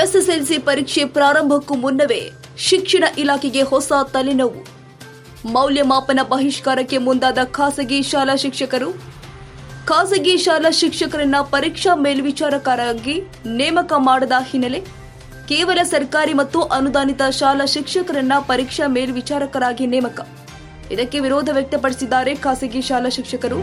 SSLC ಪರೀಕ್ಷೆ ಪ್ರಾರಂಭಕ್ಕೂ ಮುನ್ನವೇ ಶಿಕ್ಷಣ ಇಲಾಖೆಗೆ ಹೊಸ ತಲೆನೋವು. ಮೌಲ್ಯಮಾಪನ ಬಹಿಷ್ಕಾರಕ್ಕೆ ಮುಂದಾದ ಖಾಸಗಿ ಶಾಲಾ ಶಿಕ್ಷಕರು, ಖಾಸಗಿ ಶಾಲಾ ಶಿಕ್ಷಕರನ್ನ ಪರೀಕ್ಷಾ ಮೇಲ್ವಿಚಾರಕರಾಗಿ ನೇಮಕ ಮಾಡದ ಹಿನ್ನೆಲೆ ಕೇವಲ ಸರ್ಕಾರಿ ಮತ್ತು ಅನುದಾನಿತ ಶಾಲಾ ಶಿಕ್ಷಕರನ್ನ ಪರೀಕ್ಷಾ ಮೇಲ್ವಿಚಾರಕರಾಗಿ ನೇಮಕ. ಇದಕ್ಕೆ ವಿರೋಧ ವ್ಯಕ್ತಪಡಿಸಿದ್ದಾರೆ ಖಾಸಗಿ ಶಾಲಾ ಶಿಕ್ಷಕರು.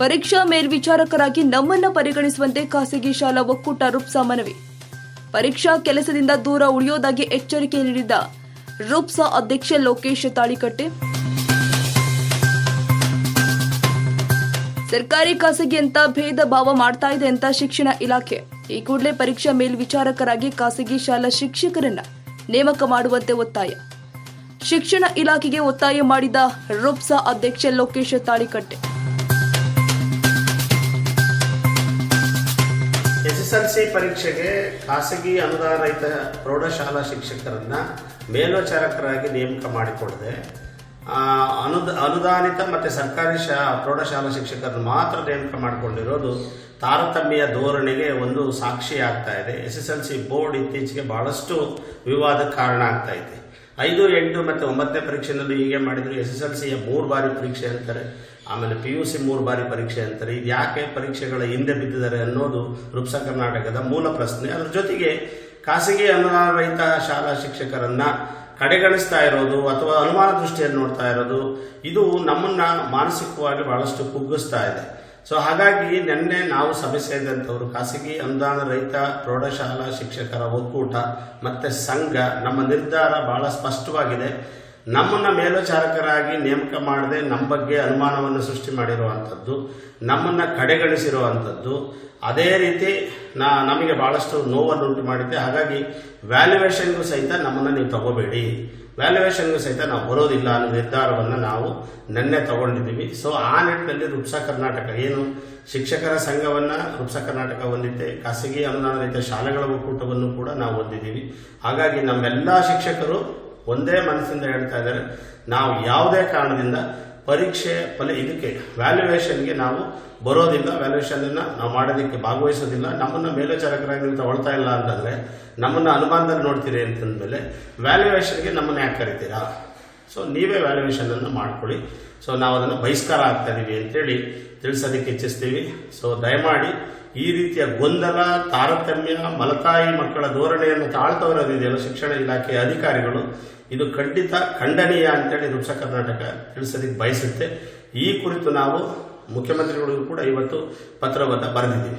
ಪರೀಕ್ಷಾ ಮೇಲ್ವಿಚಾರಕರಾಗಿ ನಮ್ಮನ್ನ ಪರಿಗಣಿಸುವಂತೆ ಖಾಸಗಿ ಶಾಲಾ ಒಕ್ಕೂಟ ರುಪ್ಸಾ ಮನವಿ ಪರೀಕ್ಷಾ ಕೆಲಸದಿಂದ ದೂರ ಉಳಿಯೋದಾಗಿ ಎಚ್ಚರಿಕೆ ನೀಡಿದ್ದ ರುಪ್ಸಾ ಅಧ್ಯಕ್ಷ ಲೋಕೇಶ್ ತಾಳಿಕಟ್ಟೆ. ಸರ್ಕಾರಿ ಖಾಸಗಿ ಅಂತ ಭೇದ ಭಾವ ಮಾಡ್ತಾ ಇದೆ ಅಂತ ಶಿಕ್ಷಣ ಇಲಾಖೆ. ಈ ಕೂಡಲೇ ಪರೀಕ್ಷಾ ಮೇಲ್ವಿಚಾರಕರಾಗಿ ಖಾಸಗಿ ಶಾಲಾ ಶಿಕ್ಷಕರನ್ನ ನೇಮಕ ಮಾಡುವಂತೆ ಒತ್ತಾಯ. ಶಿಕ್ಷಣ ಇಲಾಖೆಗೆ ಒತ್ತಾಯ ಮಾಡಿದ ರುಪ್ಸಾ ಅಧ್ಯಕ್ಷ ಲೋಕೇಶ್ ತಾಳಿಕಟ್ಟೆ. ಎಸ್ಎಸ್ಎಲ್ಸಿ ಪರೀಕ್ಷೆಗೆ ಖಾಸಗಿ ಅನುದಾನ ರಹಿತ ಪ್ರೌಢಶಾಲಾ ಶಿಕ್ಷಕರನ್ನು ಮೇಲ್ವಿಚಾರಕರಾಗಿ ನೇಮಕ ಮಾಡಿಕೊಳ್ಳದೆ ಅನುದ, ಅನುದಾನಿತ ಮತ್ತು ಸರ್ಕಾರಿ ಶಾ, ಪ್ರೌಢಶಾಲಾ ಶಿಕ್ಷಕರನ್ನು ಮಾತ್ರ ನೇಮಕ ಮಾಡಿಕೊಂಡಿರೋದು ತಾರತಮ್ಯ ಧೋರಣೆಗೆ ಒಂದು ಸಾಕ್ಷಿ ಆಗ್ತಾ ಇದೆ. S S L C board ಇತ್ತೀಚೆಗೆ ಬಹಳಷ್ಟು ವಿವಾದಕ್ಕೆ ಕಾರಣ ಆಗ್ತಾ ಇದೆ. ಐದು, ಎಂಟು ಮತ್ತು ಒಂಬತ್ತನೇ ಪರೀಕ್ಷೆಯಲ್ಲೂ ಹೀಗೆ ಮಾಡಿದ್ರು. ಎಸ್ ಎಸ್ ಎಲ್ ಸಿಯ ಮೂರು ಬಾರಿ ಪರೀಕ್ಷೆ ಅಂತಾರೆ. ಆಮೇಲೆ ಪಿ ಯು ಸಿ ಮೂರು ಬಾರಿ ಪರೀಕ್ಷೆ ಅಂತಾರೆ. ಇದು ಯಾಕೆ ಪರೀಕ್ಷೆಗಳ ಹಿಂದೆ ಬಿದ್ದಿದ್ದಾರೆ ಅನ್ನೋದು ರೂಪ್ಸ ಕರ್ನಾಟಕದ ಮೂಲ ಪ್ರಶ್ನೆ. ಅದರ ಜೊತೆಗೆ ಖಾಸಗಿ ಅನುದಾನರಹಿತ ಶಾಲಾ ಶಿಕ್ಷಕರನ್ನ ಕಡೆಗಣಿಸ್ತಾ ಇರೋದು ಅಥವಾ ಅನುಮಾನ ದೃಷ್ಟಿಯಲ್ಲಿ ನೋಡ್ತಾ ಇರೋದು, ಇದು ನಮ್ಮನ್ನ ಮಾನಸಿಕವಾಗಿ ಬಹಳಷ್ಟು ಕುಗ್ಗಿಸ್ತಾ ಇದೆ. ಸೊ ಹಾಗಾಗಿ ನಿನ್ನೆ ನಾವು ಸಭೆ ಸೇರಿದಂಥವರು, ಖಾಸಗಿ ಅನುದಾನ ರಹಿತ ಪ್ರೌಢಶಾಲಾ ಶಿಕ್ಷಕರ ಒಕ್ಕೂಟ ಮತ್ತು ಸಂಘ, ನಮ್ಮ ನಿರ್ಧಾರ ಬಹಳ ಸ್ಪಷ್ಟವಾಗಿದೆ. ನಮ್ಮನ್ನ ಮೇಲ್ವಿಚಾರಕರಾಗಿ ನೇಮಕ ಮಾಡದೆ ನಮ್ಮ ಬಗ್ಗೆ ಅನುಮಾನವನ್ನು ಸೃಷ್ಟಿ ಮಾಡಿರುವಂಥದ್ದು, ನಮ್ಮನ್ನ ಕಡೆಗಣಿಸಿರುವಂಥದ್ದು, ಅದೇ ರೀತಿ ನಾ, ನಮಗೆ ಬಹಳಷ್ಟು ನೋವನ್ನು ಉಂಟು ಮಾಡಿದೆ ಹಾಗಾಗಿ ವ್ಯಾಲ್ಯುವೇಷನ್ಗೂ ಸಹಿತ ನಮ್ಮನ್ನು ನೀವು ತಗೋಬೇಡಿ. ವ್ಯಾಲ್ಯುವೇಷನ್ಗೂ ಸಹಿತ ನಾವು ಬರೋದಿಲ್ಲ ಅನ್ನೋ ನಿರ್ಧಾರವನ್ನು ನಾವು ನಿನ್ನೆ ತಗೊಂಡಿದ್ದೀವಿ. ಸೊ ಆ ನಿಟ್ಟಿನಲ್ಲಿ ರುಪ್ಸ ಕರ್ನಾಟಕ ಏನು ಶಿಕ್ಷಕರ ಸಂಘವನ್ನು ರುಪ್ಸ ಕರ್ನಾಟಕ ಹೊಂದಿದ್ದೆ ಖಾಸಗಿ ಅನುದಾನ ಶಾಲೆಗಳ ಒಕ್ಕೂಟವನ್ನು ಕೂಡ ನಾವು ಹೊಂದಿದ್ದೀವಿ. ಹಾಗಾಗಿ ನಮ್ಮೆಲ್ಲ ಶಿಕ್ಷಕರು ಒಂದೇ ಮನಸ್ಸಿಂದ ಹೇಳ್ತಾ ಇದ್ದಾರೆ, ನಾವು ಯಾವುದೇ ಕಾರಣದಿಂದ ಪರೀಕ್ಷೆ ಫಲ ಇದಕ್ಕೆ ವ್ಯಾಲ್ಯೂಯೇಷನ್ಗೆ ನಾವು ಬರೋದಿಲ್ಲ. ವ್ಯಾಲ್ಯುವೇಷನ್ ನಾವು ಮಾಡೋದಕ್ಕೆ ಭಾಗವಹಿಸೋದಿಲ್ಲ. ನಮ್ಮನ್ನ ಮೇಲ್ವಿಚಾರಕರಾಗಿ ತಗೊಳ್ತಾ ಇಲ್ಲ ಅಂತಂದ್ರೆ ನಮ್ಮನ್ನ ಅನುಮಾನದಲ್ಲಿ ನೋಡ್ತೀರಿ ಅಂತಂದ್ಮೇಲೆ ವ್ಯಾಲ್ಯೂಯೇಷನ್ಗೆ ನಮ್ಮನ್ನ ಯಾಕೆ ಕರಿತೀರಾ? ಸೊ ನೀವೇ ವ್ಯಾಲ್ಯೂಯೇಷನ್ ಅನ್ನು ಮಾಡ್ಕೊಳ್ಳಿ. ಸೊ ನಾವು ಅದನ್ನು ಬಹಿಷ್ಕಾರ ಆಗ್ತಾ ಇದೀವಿ ಅಂತೇಳಿ ತಿಳಿಸೋದಕ್ಕೆ ಇಚ್ಛಿಸ್ತೀವಿ. ಸೊ ದಯಮಾಡಿ ಈ ರೀತಿಯ ಗೊಂದಲ, ತಾರತಮ್ಯ, ಮಲತಾಯಿ ಮಕ್ಕಳ ಧೋರಣೆಯನ್ನು ತಾಳ್ತವರದಿದೆಯಲ್ಲ ಶಿಕ್ಷಣ ಇಲಾಖೆಯ ಅಧಿಕಾರಿಗಳು, ಇದು ಖಂಡಿತ ಖಂಡನೀಯ ಅಂತೇಳಿ ರುಪ್ಸ ಕರ್ನಾಟಕ ತಿಳಿಸೋದಕ್ಕೆ ಬಯಸುತ್ತೆ. ಈ ಕುರಿತು ನಾವು ಮುಖ್ಯಮಂತ್ರಿಗಳಿಗೂ ಕೂಡ ಇವತ್ತು ಪತ್ರವನ್ನು ಬರೆದಿದ್ದೀವಿ.